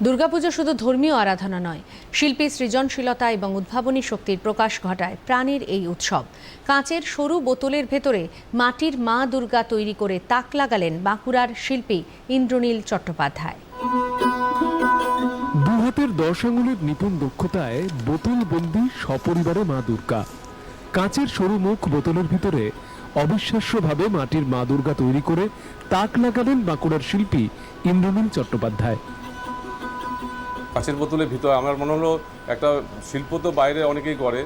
দুর্গাপুজো শুধু ধর্মীয় আরাধনা নয়, শিল্পী সৃজনশীলতা এবং উদ্ভাবনী শক্তির প্রকাশ ঘটায় প্রাণের এই উৎসব। কাঁচের সরু বোতলের ভেতরে মাটির মা দুর্গা তৈরি করে তাক লাগালেন বাঁকুড়ার শিল্পী ইন্দ্রনীল চট্টোপাধ্যায়। দু হাতের দশ আঙুলের নিপুণ দক্ষতায় বোতল বন্দি সপরিবারে মা দুর্গা। কাঁচের সরু মুখ বোতলের ভিতরে অবিশ্বাস্যভাবে মাটির মা দুর্গা তৈরি করে তাক লাগালেন বাঁকুড়ার শিল্পী ইন্দ্রনীল চট্টোপাধ্যায়। কাঁচের বোতলের ভিতর আমার মনে হলো একটা শিল্প তো বাইরে অনেকেই করে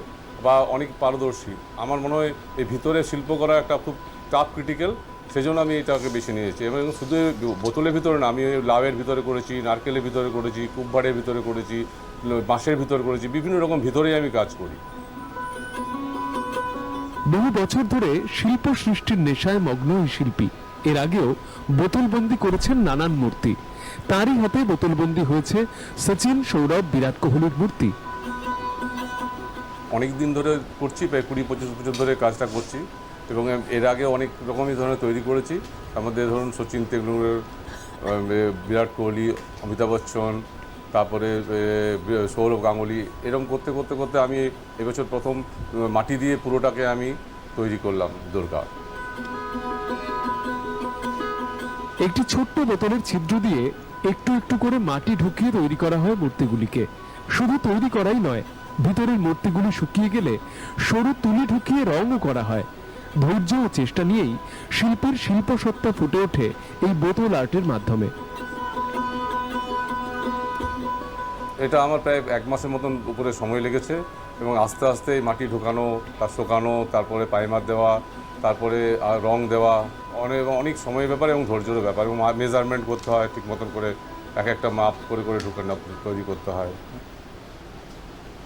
বা অনেক পারদর্শী। আমার মনে হয় এই ভিতরে শিল্প করা একটা খুব টাফ ক্রিটিক্যাল সেই জন্য আমি এটাকে বেছে নিয়েছি। এবং শুধু বোতলের ভিতরে না, আমি লাভের ভিতরে করেছি, নারকেলের ভিতরে করেছি কুবভাড়ের ভিতরে করেছি, বাঁশের ভিতরে করেছি, বিভিন্ন রকম ভিতরেই আমি কাজ করি। বহু বছর ধরে শিল্প সৃষ্টির নেশায় মগ্ন এই শিল্পী। এর আগেও বোতলবন্দি করেছেন নানান মূর্তি। তারই হাতে বোতলবন্দি হয়েছে সচিন, সৌরভ, বিরাট কোহলির মূর্তি। অনেক দিন ধরে করছি, প্রায় কুড়ি, পঁচিশ বছর ধরে কাজটা করছি এবং এর আগে অনেক রকমই ধরনের তৈরি করেছি। আমাদের ধরুন সচিন তেন্ডুলকর বিরাট কোহলি, অমিতাভ বচ্চন, তারপরে সৌরভ গাঙ্গুলি এরকম করতে করতে করতে আমি এবছর প্রথম মাটি দিয়ে পুরোটাকে আমি তৈরি করলাম দুর্গা। একটি ছোট্ট বোতলের ছিদ্র দিয়ে একটু একটু করে মাটি ঢুকিয়ে তৈরি করা হয় মূর্তিগুলিকে। শুধু তৈরি করাই নয়, ভিতরের মূর্তিগুলি শুকিয়ে গেলে সরু তুলি ঢুকিয়ে রঙও করা হয়। ধৈর্য ও চেষ্টা নিয়েই শিল্পের শিল্প শিল্পসত্তা ফুটে ওঠে এই বোতল আর্টের মাধ্যমে। এটা আমার প্রায় এক মাসের মতন উপরে সময় লেগেছে এবং আস্তে আস্তে মাটি ঢোকানো, তার শোকানো, তারপরে পাইমার দেওয়া, তারপরে রং দেওয়া অনেক অনেক সময়ের ব্যাপার এবং ধৈর্যের ব্যাপার এবং মেজারমেন্ট করতে হয়, ঠিক মতন করে এক একটা মাপ করে করে ঢুকে তৈরি করতে হয়।